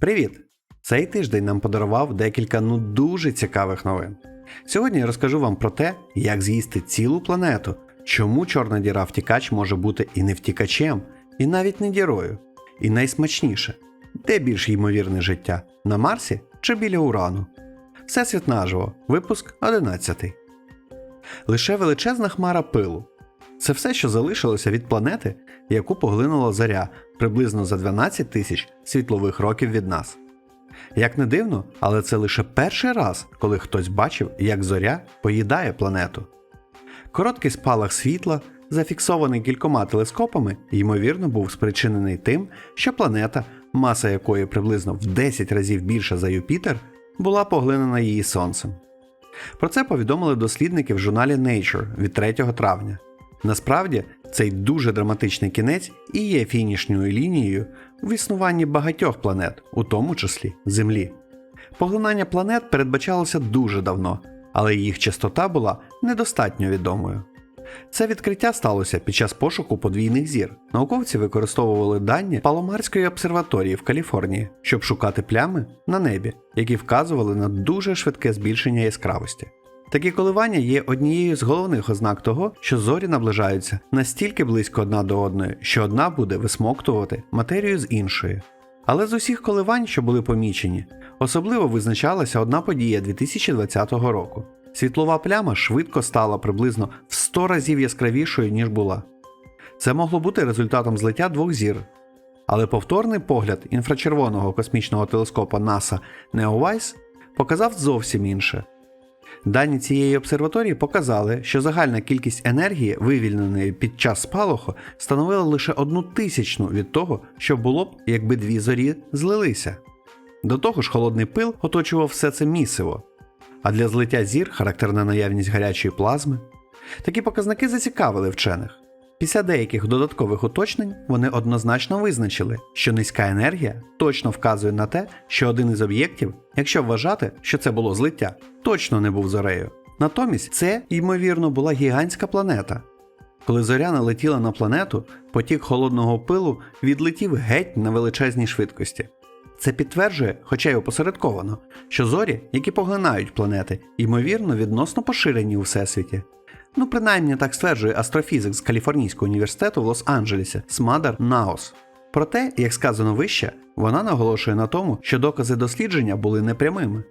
Привіт! Цей тиждень нам подарував декілька ну дуже цікавих новин. Сьогодні я розкажу вам про те, як з'їсти цілу планету, чому чорна діра втікач може бути і не втікачем, і навіть не дірою. І найсмачніше, де більш ймовірне життя на Марсі чи біля Урану. Всесвіт наживо, випуск 11. Лише величезна хмара пилу. Це все, що залишилося від планети, яку поглинула зоря приблизно за 12 тисяч світлових років від нас. Як не дивно, але це лише перший раз, коли хтось бачив, як зоря поїдає планету. Короткий спалах світла, зафіксований кількома телескопами, ймовірно, був спричинений тим, що планета, маса якої приблизно в 10 разів більша за Юпітер, була поглинена її сонцем. Про це повідомили дослідники в журналі Nature від 3 травня. Насправді, цей дуже драматичний кінець і є фінішньою лінією в існуванні багатьох планет, у тому числі Землі. Поглинання планет передбачалося дуже давно, але їх частота була недостатньо відомою. Це відкриття сталося під час пошуку подвійних зір. Науковці використовували дані Паломарської обсерваторії в Каліфорнії, щоб шукати плями на небі, які вказували на дуже швидке збільшення яскравості. Такі коливання є однією з головних ознак того, що зорі наближаються настільки близько одна до одної, що одна буде висмоктувати матерію з іншої. Але з усіх коливань, що були помічені, особливо визначалася одна подія 2020 року. Світлова пляма швидко стала приблизно в 100 разів яскравішою, ніж була. Це могло бути результатом злиття двох зір. Але повторний погляд інфрачервоного космічного телескопа NASA NEOWISE показав зовсім інше. Дані цієї обсерваторії показали, що загальна кількість енергії, вивільненої під час спалаху, становила лише одну тисячну від того, що було б, якби дві зорі злилися. До того ж, холодний пил оточував все це місиво, а для злиття зір характерна наявність гарячої плазми. Такі показники зацікавили вчених. Після деяких додаткових уточнень вони однозначно визначили, що низька енергія точно вказує на те, що один із об'єктів, якщо вважати, що це було злиття, точно не був зорею. Натомість це, ймовірно, була гігантська планета. Коли зоря налетіла на планету, потік холодного пилу відлетів геть на величезній швидкості. Це підтверджує, хоча й опосередковано, що зорі, які поглинають планети, ймовірно, відносно поширені у всесвіті. Ну, принаймні так стверджує астрофізик з Каліфорнійського університету в Лос-Анджелесі Смадар Наос. Проте, як сказано вище, вона наголошує на тому, що докази дослідження були непрямими.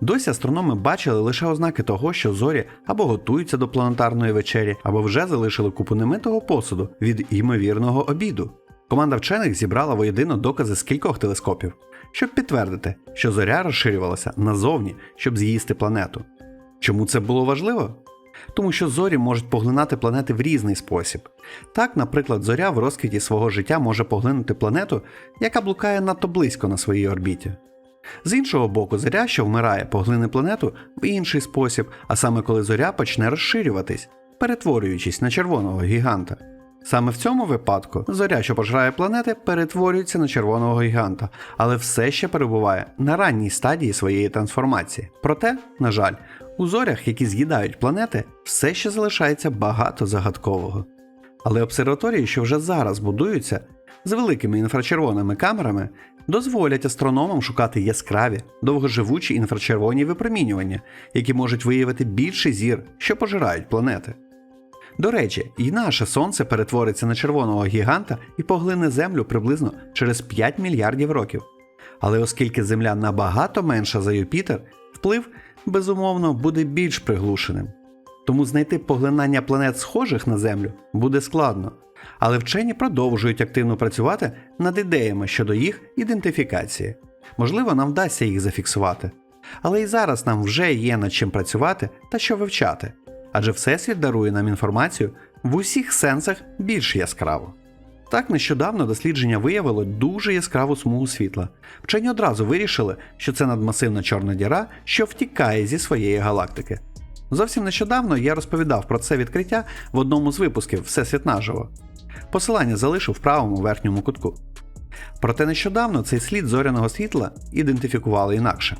Досі астрономи бачили лише ознаки того, що зорі або готуються до планетарної вечері, або вже залишили купу немитого посуду від ймовірного обіду. Команда вчених зібрала воєдино докази з кількох телескопів, щоб підтвердити, що зоря розширювалася назовні, щоб з'їсти планету. Чому це було важливо? Тому що зорі можуть поглинати планети в різний спосіб. Так, наприклад, зоря в розквіті свого життя може поглинути планету, яка блукає надто близько на своїй орбіті. З іншого боку, зоря, що вмирає, поглине планету в інший спосіб, а саме коли зоря почне розширюватись, перетворюючись на червоного гіганта. Саме в цьому випадку зоря, що пожирає планети, перетворюється на червоного гіганта, але все ще перебуває на ранній стадії своєї трансформації. Проте, на жаль, у зорях, які з'їдають планети, все ще залишається багато загадкового. Але обсерваторії, що вже зараз будуються з великими інфрачервоними камерами, дозволять астрономам шукати яскраві, довгоживучі інфрачервоні випромінювання, які можуть виявити більше зір, що пожирають планети. До речі, і наше сонце перетвориться на червоного гіганта і поглине Землю приблизно через 5 мільярдів років. Але оскільки Земля набагато менша за Юпітер, вплив, безумовно, буде більш приглушеним. Тому знайти поглинання планет схожих на Землю буде складно. Але вчені продовжують активно працювати над ідеями щодо їх ідентифікації. Можливо, нам вдасться їх зафіксувати. Але і зараз нам вже є над чим працювати та що вивчати адже Всесвіт дарує нам інформацію в усіх сенсах більш яскраво. Так нещодавно дослідження виявило дуже яскраву смугу світла. Вчені одразу вирішили, що це надмасивна чорна діра, що втікає зі своєї галактики. Зовсім нещодавно я розповідав про це відкриття в одному з випусків Всесвіт наживо. Посилання залишу в правому верхньому кутку. Проте нещодавно цей слід зоряного світла ідентифікували інакше.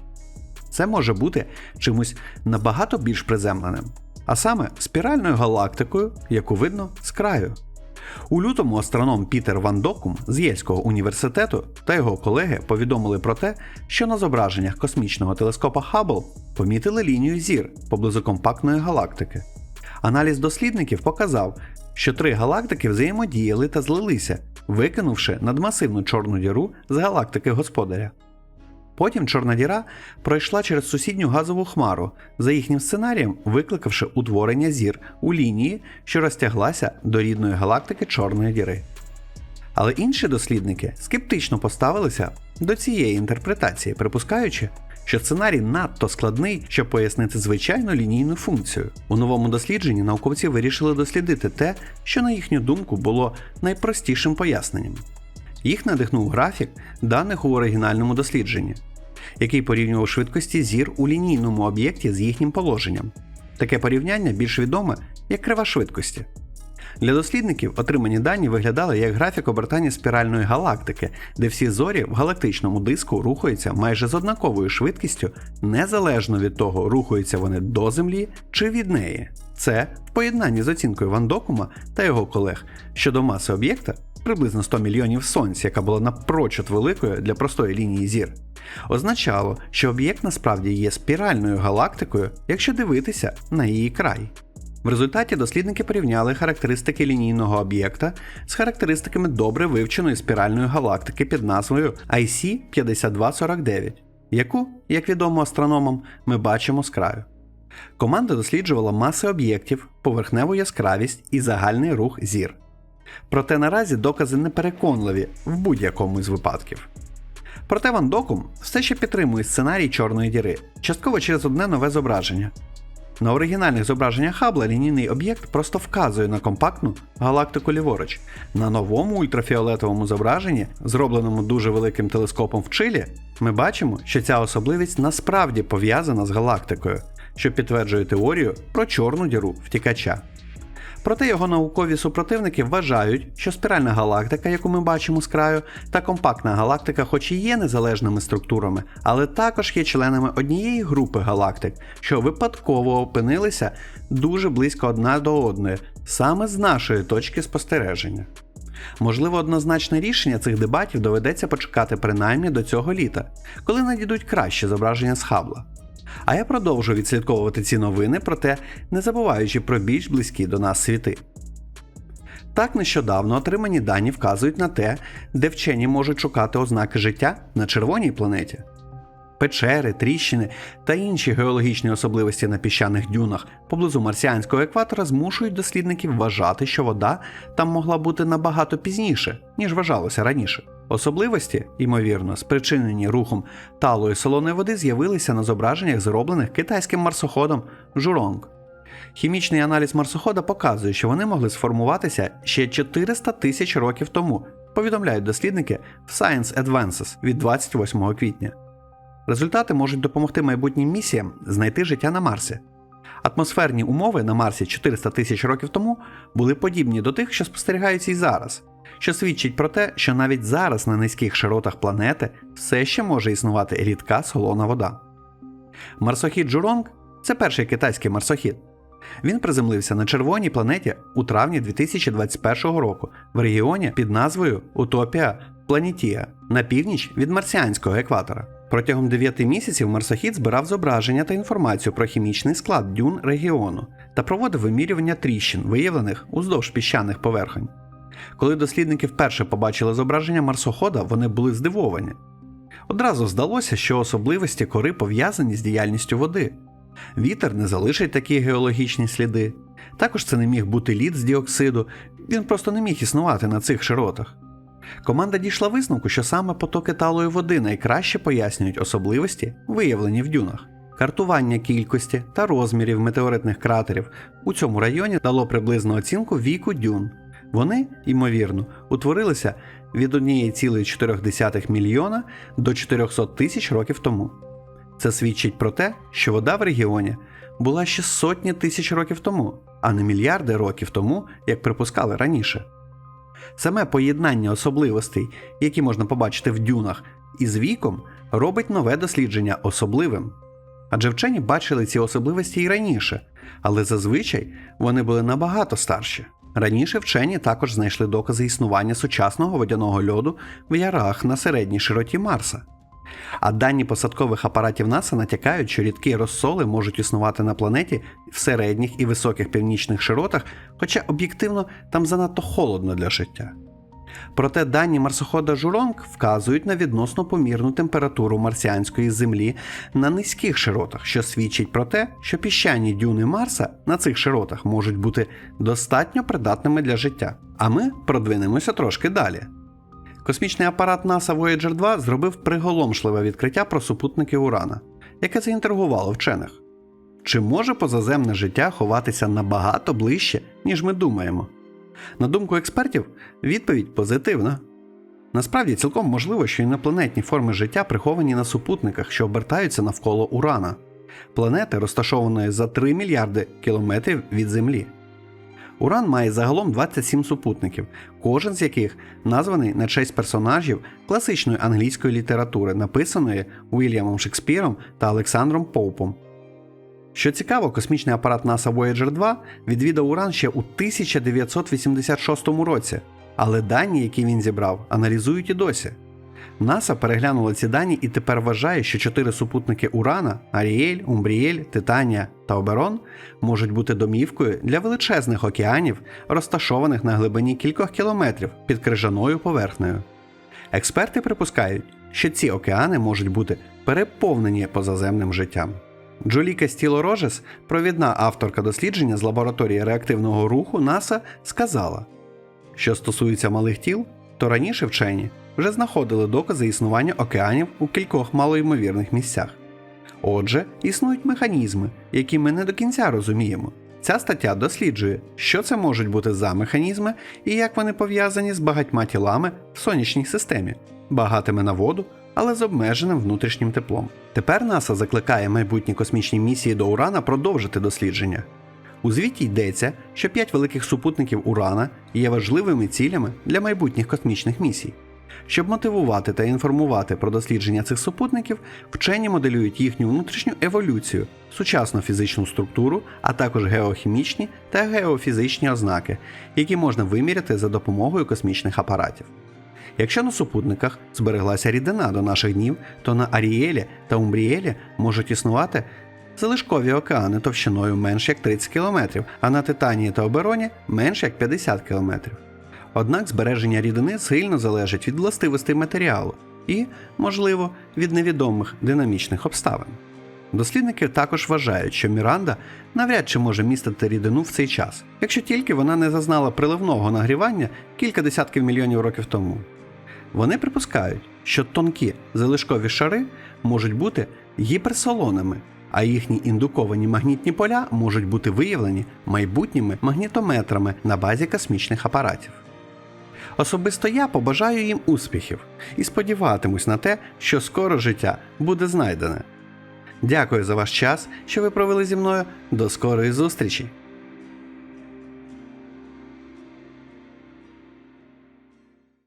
Це може бути чимось набагато більш приземленим а саме спіральною галактикою, яку видно з краю. У лютому астроном Пітер Ван Докум з Єльського університету та його колеги повідомили про те, що на зображеннях космічного телескопа Хаббл помітили лінію зір поблизу компактної галактики. Аналіз дослідників показав, що три галактики взаємодіяли та злилися, викинувши надмасивну чорну діру з галактики господаря. Потім чорна діра пройшла через сусідню газову хмару, за їхнім сценарієм викликавши утворення зір у лінії, що розтяглася до рідної галактики Чорної діри. Але інші дослідники скептично поставилися до цієї інтерпретації, припускаючи, що сценарій надто складний, щоб пояснити звичайну лінійну функцію. У новому дослідженні науковці вирішили дослідити те, що, на їхню думку, було найпростішим поясненням. Їх надихнув графік даних у оригінальному дослідженні, який порівнював швидкості зір у лінійному об'єкті з їхнім положенням. Таке порівняння більш відоме як крива швидкості. Для дослідників отримані дані виглядали як графік обертання спіральної галактики, де всі зорі в галактичному диску рухаються майже з однаковою швидкістю, незалежно від того, рухаються вони до Землі чи від неї. Це в поєднанні з оцінкою Ван Докума та його колег щодо маси об'єкта приблизно 100 мільйонів сонць, яка була напрочуд великою для простої лінії зір, означало, що об'єкт насправді є спіральною галактикою, якщо дивитися на її край. В результаті дослідники порівняли характеристики лінійного об'єкта з характеристиками добре вивченої спіральної галактики під назвою IC 5249, яку, як відомо астрономам, ми бачимо з краю. Команда досліджувала маси об'єктів, поверхневу яскравість і загальний рух зір. Проте наразі докази непереконливі в будь-якому із випадків. Проте Ван Докум все ще підтримує сценарій Чорної діри, частково через одне нове зображення. На оригінальних зображеннях Хаббла лінійний об'єкт просто вказує на компактну галактику ліворуч. На новому ультрафіолетовому зображенні, зробленому дуже великим телескопом в Чилі, ми бачимо, що ця особливість насправді пов'язана з галактикою, що підтверджує теорію про чорну діру втікача. Проте його наукові супротивники вважають, що спіральна галактика, яку ми бачимо з краю, та компактна галактика, хоч і є незалежними структурами, але також є членами однієї групи галактик, що випадково опинилися дуже близько одна до одної, саме з нашої точки спостереження. Можливо, однозначне рішення цих дебатів доведеться почекати принаймні до цього літа, коли надійдуть кращі зображення з Хабла. А я продовжу відслідковувати ці новини, проте не забуваючи про більш близькі до нас світи. Так нещодавно отримані дані вказують на те, де вчені можуть шукати ознаки життя на червоній планеті. Печери, тріщини та інші геологічні особливості на піщаних дюнах поблизу марсіанського екватора змушують дослідників вважати, що вода там могла бути набагато пізніше, ніж вважалося раніше. Особливості, ймовірно, спричинені рухом талої солоної води, з'явилися на зображеннях, зроблених китайським марсоходом Журонг. Хімічний аналіз марсохода показує, що вони могли сформуватися ще 400 тисяч років тому, повідомляють дослідники в Science Advances від 28 квітня. Результати можуть допомогти майбутнім місіям знайти життя на Марсі. Атмосферні умови на Марсі 400 тисяч років тому були подібні до тих, що спостерігаються і зараз, що свідчить про те, що навіть зараз на низьких широтах планети все ще може існувати рідка солона вода. Марсохід Джуронг це перший китайський марсохід. Він приземлився на червоній планеті у травні 2021 року в регіоні під назвою Утопія Планетія на північ від марсіанського екватора. Протягом 9 місяців марсохід збирав зображення та інформацію про хімічний склад дюн регіону та проводив вимірювання тріщин, виявлених уздовж піщаних поверхонь. Коли дослідники вперше побачили зображення марсохода, вони були здивовані. Одразу здалося, що особливості кори пов'язані з діяльністю води. Вітер не залишить такі геологічні сліди. Також це не міг бути лід з діоксиду, він просто не міг існувати на цих широтах. Команда дійшла висновку, що саме потоки талої води найкраще пояснюють особливості, виявлені в дюнах. Картування кількості та розмірів метеоритних кратерів у цьому районі дало приблизну оцінку віку дюн. Вони, ймовірно, утворилися від 1,4 мільйона до 400 тисяч років тому. Це свідчить про те, що вода в регіоні була ще сотні тисяч років тому, а не мільярди років тому, як припускали раніше. Саме поєднання особливостей, які можна побачити в дюнах, із віком, робить нове дослідження особливим. Адже вчені бачили ці особливості і раніше, але зазвичай вони були набагато старші. Раніше вчені також знайшли докази існування сучасного водяного льоду в ярах на середній широті Марса. А дані посадкових апаратів НАСА натякають, що рідкі розсоли можуть існувати на планеті в середніх і високих північних широтах, хоча об'єктивно там занадто холодно для життя. Проте дані марсохода Журонг вказують на відносно помірну температуру марсіанської землі на низьких широтах, що свідчить про те, що піщані дюни Марса на цих широтах можуть бути достатньо придатними для життя. А ми продвинемося трошки далі. Космічний апарат NASA Voyager 2 зробив приголомшливе відкриття про супутники Урана, яке заінтригувало вчених. Чи може позаземне життя ховатися набагато ближче, ніж ми думаємо? На думку експертів, відповідь позитивна. Насправді цілком можливо, що інопланетні форми життя приховані на супутниках, що обертаються навколо Урана, планети, розташованої за 3 мільярди кілометрів від Землі. Уран має загалом 27 супутників, кожен з яких названий на честь персонажів класичної англійської літератури, написаної Уільямом Шекспіром та Олександром Поупом. Що цікаво, космічний апарат NASA Voyager 2 відвідав Уран ще у 1986 році, але дані, які він зібрав, аналізують і досі. НАСА переглянуло ці дані і тепер вважає, що чотири супутники Урана Аріель, Умбрієль, Титанія та Оберон можуть бути домівкою для величезних океанів, розташованих на глибині кількох кілометрів під крижаною поверхнею. Експерти припускають, що ці океани можуть бути переповнені позаземним життям. Джоліка Стіло Рожес, провідна авторка дослідження з лабораторії реактивного руху НАСА, сказала, що стосується малих тіл, то раніше вчені вже знаходили докази існування океанів у кількох малоймовірних місцях. Отже, існують механізми, які ми не до кінця розуміємо. Ця стаття досліджує, що це можуть бути за механізми і як вони пов'язані з багатьма тілами в сонячній системі, багатими на воду, але з обмеженим внутрішнім теплом. Тепер НАСА закликає майбутні космічні місії до Урана продовжити дослідження. У звіті йдеться, що п'ять великих супутників Урана є важливими цілями для майбутніх космічних місій. Щоб мотивувати та інформувати про дослідження цих супутників, вчені моделюють їхню внутрішню еволюцію, сучасну фізичну структуру, а також геохімічні та геофізичні ознаки, які можна виміряти за допомогою космічних апаратів. Якщо на супутниках збереглася рідина до наших днів, то на Арієлі та Умбрієлі можуть існувати залишкові океани товщиною менш як 30 км, а на Титанії та Обероні менш як 50 км. Однак збереження рідини сильно залежить від властивостей матеріалу і, можливо, від невідомих динамічних обставин. Дослідники також вважають, що Міранда навряд чи може містити рідину в цей час, якщо тільки вона не зазнала приливного нагрівання кілька десятків мільйонів років тому. Вони припускають, що тонкі залишкові шари можуть бути гіперсолоними, а їхні індуковані магнітні поля можуть бути виявлені майбутніми магнітометрами на базі космічних апаратів. Особисто я побажаю їм успіхів і сподіватимусь на те, що скоро життя буде знайдене. Дякую за ваш час, що ви провели зі мною. До скорої зустрічі!